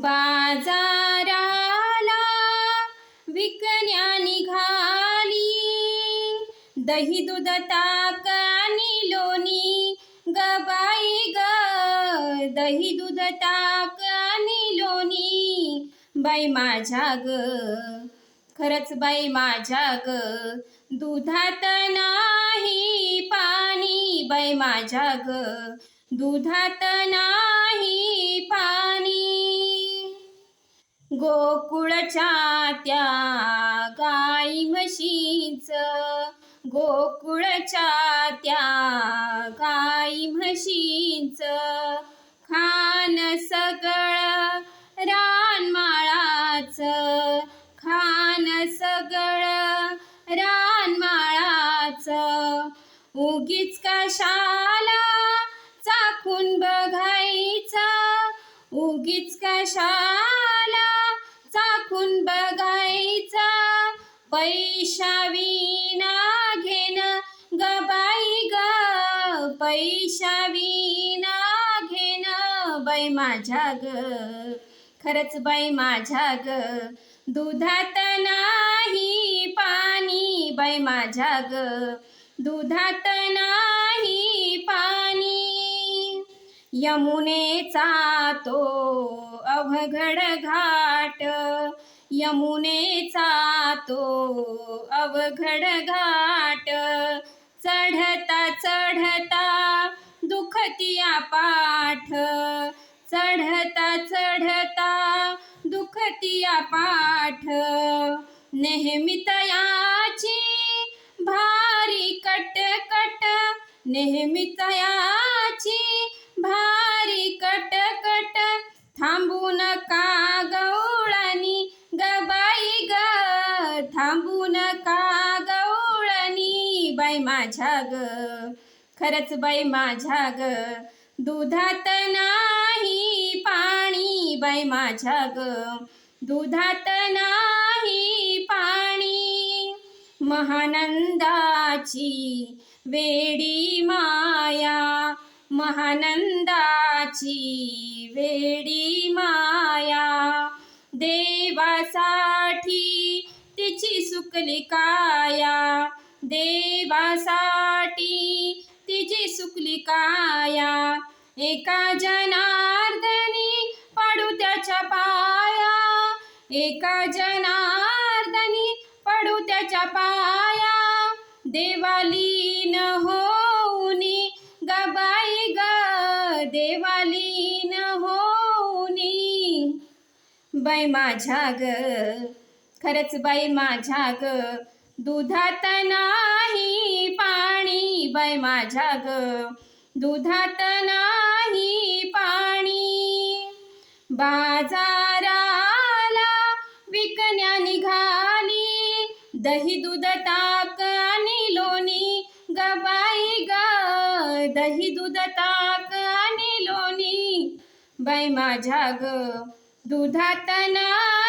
बाजाराला विकण्या निघाली. दही दूध ताक आणि लोणी गबाई ग. दही दूध ताक आणि लोणी बाई माझ्या ग. खरंच बाई माझ्या ग दुधात नाही पाणी. बाई माझ्या ग दुधात नाही पाणी. गोकुळच्या त्या गाई म्हशीच. गोकुळच्या त्या गाई म्हशीच. खान सगळ रानमाळाच. खान सगळं रानमाळाच. उगीच कशाला चाखून बघायचं? उगीच कशाला पैशा विना घेन गबाई ग. पैशा विना घेन बाई माझ्या ग. खरंच बाई माझ्या ग. दुधात नाही पाणी बाई माझ्या ग. दुधात नाही पाणी. यमुनेचा तो अवघड घाट. यमुनेचा तो अवघड घाट. चढता चढता दुखतिया पाठ. चढता चढता दुखतिया पाठ. नेहमी तयाची भारी कट नेहमी तयाची थांबू नका गवळणी बाई माझ्या ग? खरंच बाई माझ्या ग दुधात नाही पाणी बाई माझ्या ग. दुधात नाही पाणी महानंदाची वेडी माया. महानंदाची वेडी माया. देवासाठी तिची सुकली काया देवासाठी तिची सुकली काया एका जनार्दनी पडू त्याच्या पाया एका जनार्दनी पडू त्याच्या पाया. देवालीन होऊनी गबाई ग देवालीन होऊनी. बाई माझ्या ग खरंच बाई माझ्या ग दुधात नाही पाणी बाई माझ्या ग दुधात नाही पाणी. बाजाराला विकण्या निघाली दही दूध ताक आणि लोणी. गबाई ग दही दूध ताक आणि लोणी. बाई माझ्या ग दुधात